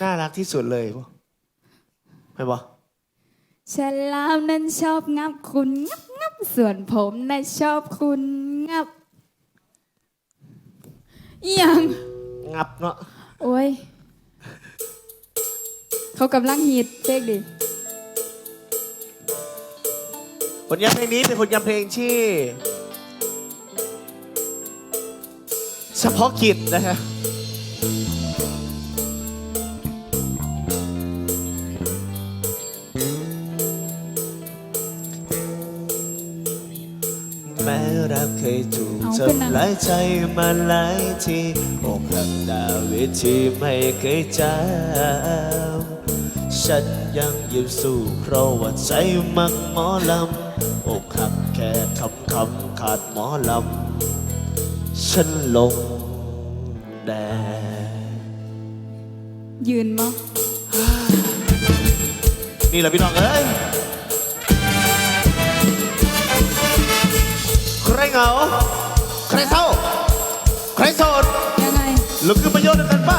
น่ารักที่สุดเลยปะไรบอะฉลามนั้นชอบงับคุณงับงับส่วนผมนั้นชอบคุณงับยังงับเนาะโอ้ย เขากำลังฮิตเพลงดิผลงานเพลงนี้เป็นผลงานเพลงที่ เฉพาะกิจนะฮะ จัหลายใจมาหลายทีอกหักดาเวทีไม่เคยจำฉันยังยิ้มสู้เพราะว่าใจมักหมอลำอกหักแค่คำคำขาดหมอลำฉันลงแดงยืนมั้งนี่แหละพี่น้องเอ้ยใครเหงา ใครเศร้า ใครโสดยังไง ลุกขึ้นมาโยนกันไป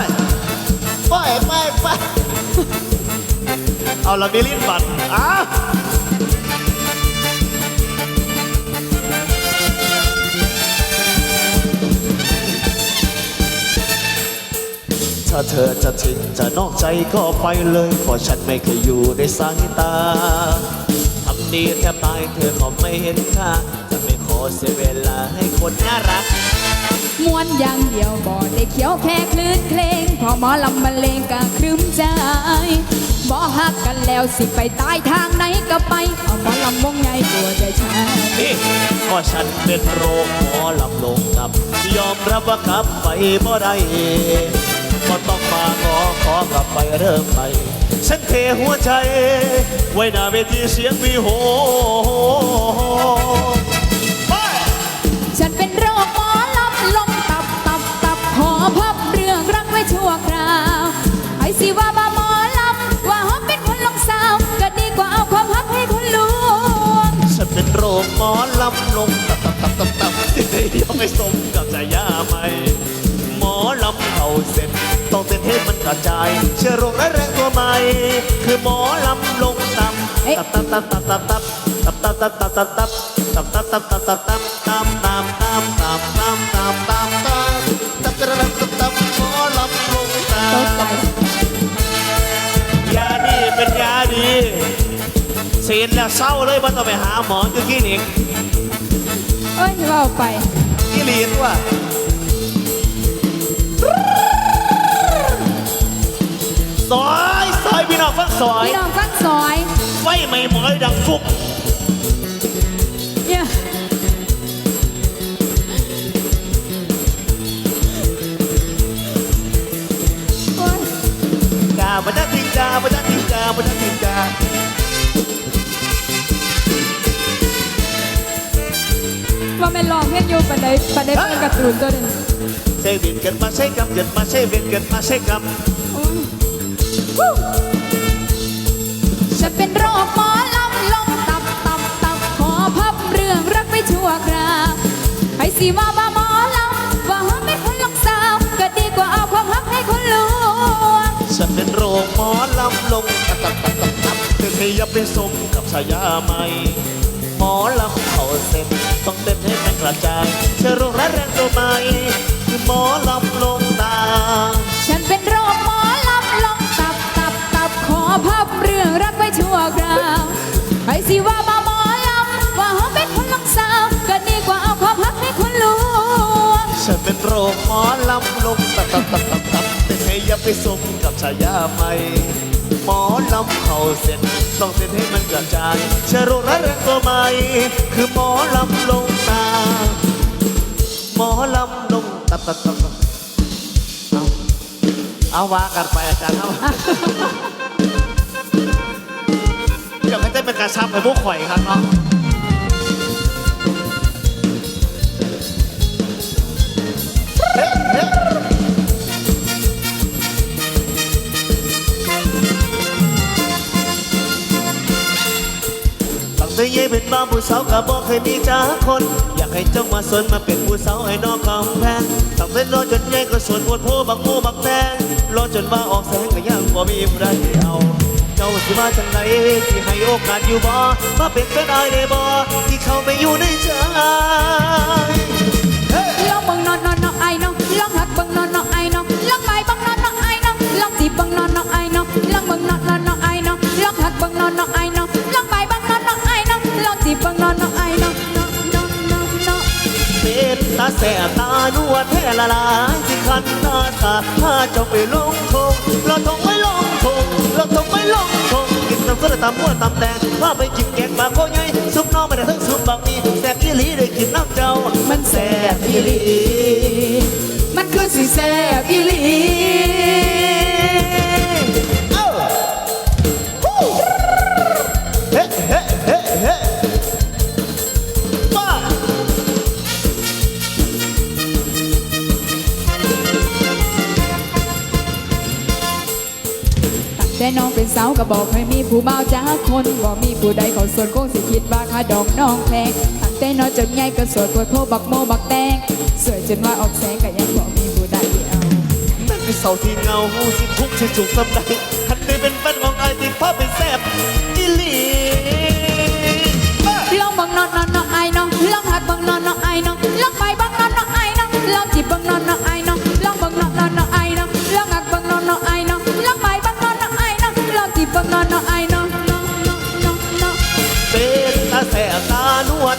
ไปไปไปเอาละดิลิทบัตรอ้าถ้าเธอจะทิ้งจะนอกใจก็ไปเลยเพราะฉันไม่เคยอยู่ในสายตา ทำดีแทบตายเธอก็ไม่เห็นค่าจะไเสียเวลาให้คนน่ารักมวนอย่างเดียวบ่ได้เขียวแค่คลื่นเพลง พอหมอลำบรรเลงก็ครึ้มใจบ่ฮักกันแล้วสิไปตายทางไหนก็ไป เอหมอลำวงใหญ่ตัวใจชานี่ก็ฉันเป็นโรคหมอลำลงกับ ยอมรับว่ากลับไปบ่ได้ก็ต้องมาขอขอกลับไปเริ่มใหม่ฉันเทหัวใจ ไว้หน้าเวทีเสียงวีโห สิว่าบ่หมอลำว่าฮบมเป็นคนลงสาวก็ดีกว่าเอาความฮับให้คนลวงฉันเป็นโรคหมอลำลงตับตับตับตับตับที่ได้ยกให้สมกับฉายาใหม่หมอลำเอาเสร็จต้องเต้นให้มันกระจาย เชื้อโรคและแรงตัวใหม่คือหมอลำลงตับตับตับตับตับตับตับตับตับตับตับตับตับตับตับตับตับตับตับ เสียแล้วเศร้าเลยมันต้องไปหาหมออยู่ที่นี่เอ้ยว่าเอาไป ที่ลีนว่ะซอยซอยพี่น้องฟังซอยพี่น้องฟังซอย ไฟไม่หมอยดังฟุบ แม่นลองเพลงอยู่ปันไดปันไดเป็นการ์ตูนตัวหนึงเซวินเกิดมาใช้กรรมเกิดมาใช้เวรเกิดมาใช้กรรมโอ้ยวู้ฉันเป็นโรคหมอลำลงตับตับตับขอพับเรื่องรักไปชั่วคราวให้สิว่าบ้าหมอลำว่าหอมเป็นคนลงสาวก็ดีกว่าเอาความรักให้คนลวงฉันเป็นโรคหมอลำลงตับตับตับตับตับเธอขยับไปสมกับฉายาใหม่ห มอลำเขาเส้นต้องเต้นให้แรงกระจายเชื้อโรคร้ายแรงตัวใหม่คือหมอลำลงตา ฉันเป็นโรคหมอลำลงตับตับตับขอพับเรื่องรักไว้ชั่วคราวให้สิว่าบ้าหมอลำว่าหอมเป็นคนลงสาวก็ดีกว่าเอาความรักให้คนลวงฉันเป็นโรคหมอลำลงตับตับตับตับตับแต่ขยับไปสมกับฉายาใหม่ หมอลำเขาเส้นต้องเส้นให้มันกระจายเชื้อโรคร้ายแรงตัวใหม่คือหมอลำลงตา หมอลำลงตับตับตับเอาเอาว่ากันไปอาจารย์เอาเดี๋ยวให้ได้เป็นการชับไปพวกข่อยครับเนาะเฮ้เฮ้ ยังเป็นบ้าผู้สาวก็บอกเคยมีจ้าคน อยากให้เจ้ามาสวนมาเป็นผู้สาวให้น้องคำแพงตั้งแต่รอจนใหญ่ก็สวนปวดโพบักโมบักแดงรอจนมาออกแสงก็ยังบ่มีผู้ใดเอาเจ้าสิมาจังไหนที่ให้โอกาสอยู่บ่มาเป็นแฟนอายได้บ่ที่เขาไม่อยู่ในใจ ตาแสบตานวดแท่ละลายที่คันตาตาถ้าจะไปลงทงเราทงไม่ลงทงเราทงไม่ลงทงกินตำก็เลยตำมม้วนตำแดงพาไปกินแกงปลาโคใหญ่ซุปน้องไม่ได้ทั้งซุปบางมีแสบอีหลีได้กินน้ำเจ้า มันแสบอีหลีมันคือสิแซบอีหลี แต่น้องเป็นสาวก็บอกให้มีผู้บ่าวจ้าคนบ่มีผู้ใดเขาสวนคงสิคิดว่าค่าดอกน้องแพงตั้งแต่น้องจนใหญ่ก็สวนปวดโพบักโมบักแตงสวยจนว่าออกแสงก็ยังบ่มีผู้ใดเอานั่นคือเสาที่เงาสิทุกข์สิสุขสำใดหันไปเป็นแฟนของอายติดพ่อเป็นแสบอีหลีมาลองบังนอนนอนนอนไอเนาะลองหัดบังนอนนอนไอเนาะลองไป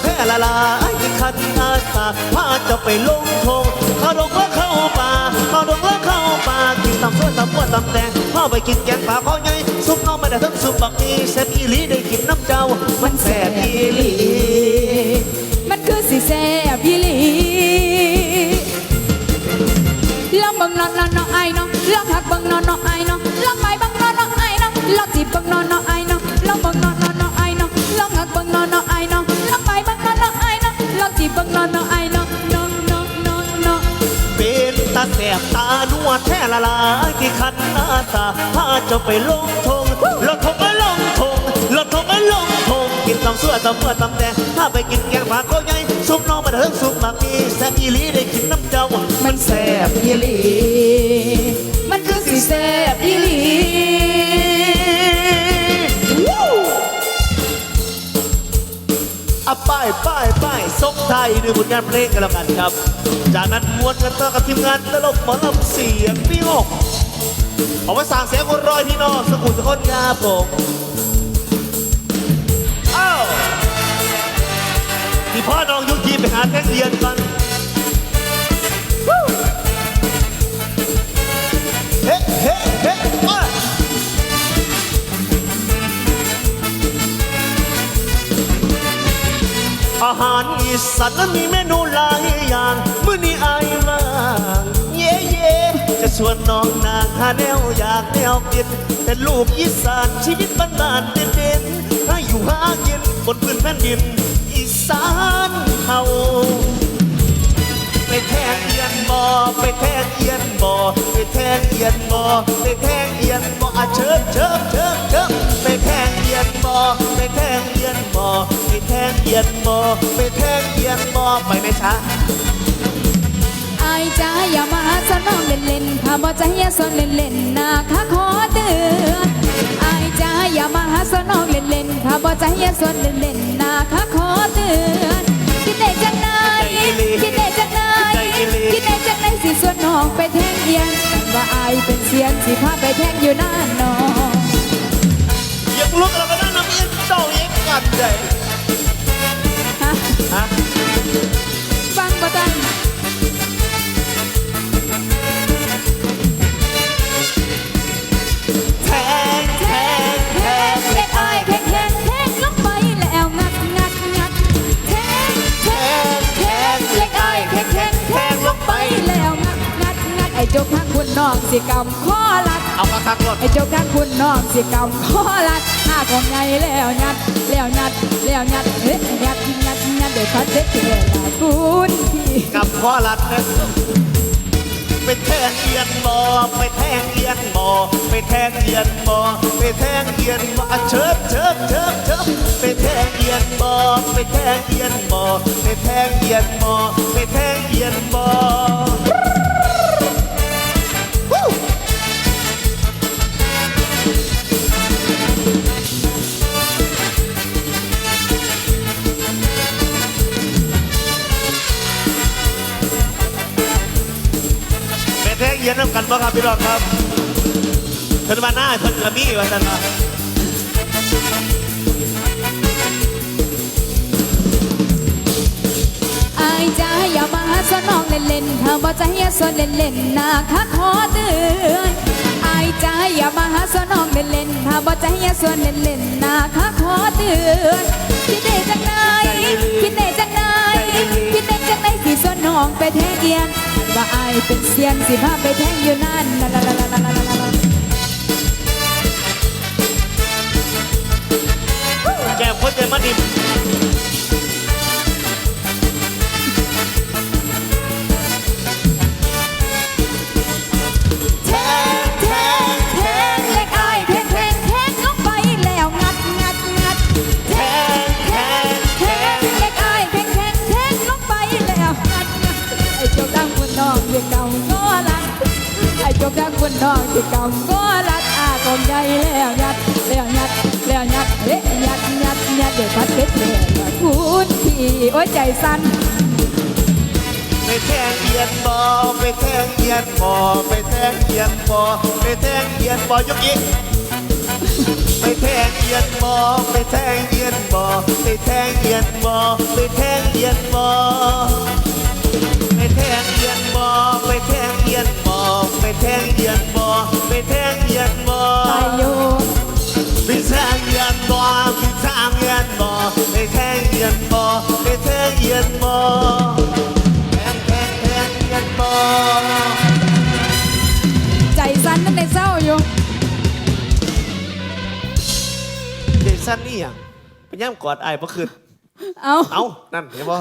แท้ละลายที่คันอาสาพาจ้าไปลงทงเข้าดงแล้วเข้าป่าเข้าดงแล้วเข้าป่ากินตำส้วนตำม้วนตำแดงพ่อไปกินแกงปลาข้อใหญ่ซุปน้องไม่ได้ทั้งซุปบักมีแสบอีหลีได้กินน้ำเจ้า มันแสบอีหลีมันคือสิแซ่บอีหลีลองบังนอนนอนนอนไอเนาะลองหักบังนอนนอนไอเนาะลองไปบังนอนนอนไอเนาะลองจีบบังนอนนอนไอ บตาหนวดแท่ละลายที่คันอาตาพาเจ้าไปลงทงลงทงไม่ลงทงลงทงไม่ลงทงกินตำเสื้อตำเมื่อตำแต่ถ้าไปกินแกงปลาข้อใหญ่ซุปน้องม่ได้ทั้งซุปบักมีแสบอีหลีได้กินน้ำเจ้ามันแสบอีหลี ไทายด้วยผลงานเพลงกันแล้วกันครับ จากนั้นม้วนกันต่อกับทีมงานตลกหมอลำเสียงพี่อกเอาไว้สางเสียงคนรอยพี่น้องสกุลสกุลงามผมเอ้าที่พ่อน้องยุกีไปหาแท่งเรียนกันเฮ้เฮ้เฮ้ อาหารอีสานนั้นมีเมนูหลายอย่างมื้อนี้อายมางเย่เย่จะชวนน้องนางหาแนวอยากแนวกินแต่ลูกอีสานชีวิตบ้านบ้านเด่นๆถ้าอยู่หากินบนพื้นแผ่นดิน อีสานเฮา ไปแทงเอียนบ่อไปแทงเอียนบ่อไปแทงเอียนบ่อไปแทงเอียนบ่ออะเชิญเชิญเชิญเชิญไปแทงเอียนบ่อไปแทงเอียนบ่อไปแทงเอียนบ่อไปแทงเอียนบ่อไปไหมช้าอายจ้าอย่ามาหาสนองเล่นๆถ้าบ่ใจอย่าสนเล่นๆนะคะขอเตือนอายจ้าอย่ามาหาสนองเล่นๆถ้าบ่ใจอย่าสนเล่นๆนะคะขอเตือนคิดได้จังไหนคิดได้จังไหน คิดได้จังไหนสิส่วนน้องไปแทงเอียนว่าอายเป็นเสียนสิพาไปแทงอยู่หน้าน้องยังลุกแล้วก็นั่งน้ำเอียนเจ้าเองกันเล น้องสิกำข้อลัดเอากระคักรถไอ้เจ้าข้างคุณน้องสิกำข้อลัดหน้าของไงแล้วงัดแล้วงัดแล้วงัดเฮ้ยงัดงัดงัดเดี๋ยวพัดเด็ดเวลาคุณพี่กับข้อรัดนะไปแทงเอียนบ่อไปแทงเอียนบ่อไปแทงเอียนบ่อไปไปแทงเอียนบ่อะเชิบเชิบเชิบเชิบไปแทงเอียนบ่ไปแทงเอียนบ่ไปแทงเอียนบ่ไปแทงเอียนบ่ไปแทงเอียนน้ำกันบ่ครับพี่รองครับเพิ่นมาหน้าเพิ่นกระมี่ว่าซั่นว่าอายจ้าอย่ามาหาสวนน้องเล่นๆถ้าบ่ใจอย่าสวนเล่นๆนะคะขอเตือนอายจ้าอย่ามาหาสวนน้องเล่นๆถ้าบ่ใจอย่าสวนเล่นๆนะคะขอเตือน องไปแทงเอียน ว่าอายเป็นเสียนสิพาไปแทงอยู่นั่นลาลาลาลาลาลาละแก้มคนเจมาดิบ คุณพี่โอ้ยใจสั่นไปแทงเอียนบ่ไปแทงเอียนบ่ไปแทงเอียนบ่ไปแทงเอียนบ่ยกอีกไปแทงเอียนบ่ไปแทงเอียนบ่ไปแทงเอียนบ่ไปแทงเอียนบ่ไปแทงเอียนบ่ไปแทงเอียนบ่ไปแทงเอียนบ่ไปแทง เอียนบ่แทงแทงแทงเอียนบ่ใจสั่นตั้งแต่เศร้าอยู่เดซันนี่อะเป็นย่ำกอดไอ้ายบ่คืน เอา เอ้านั่นเห็นบ่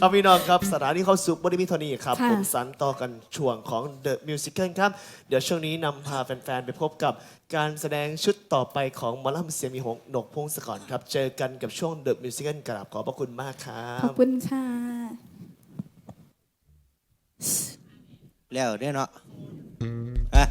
ครับพี่น้องครับสถานีเข้าสู่บริมิทอนีครับ ค่ะ ผมสันต่อกันช่วงของ The Musical ครับ เดี๋ยวช่วงนี้นำพาแฟน ๆ ไปพบกับการแสดงชุดต่อไปของหมอลำเสียงมีหงหนกพงศกรครับ เจอกันกับช่วง The Musical กราบขอบพระคุณมากครัขอบบ คุณค่ะ แล้วเด้อเนาะฮะ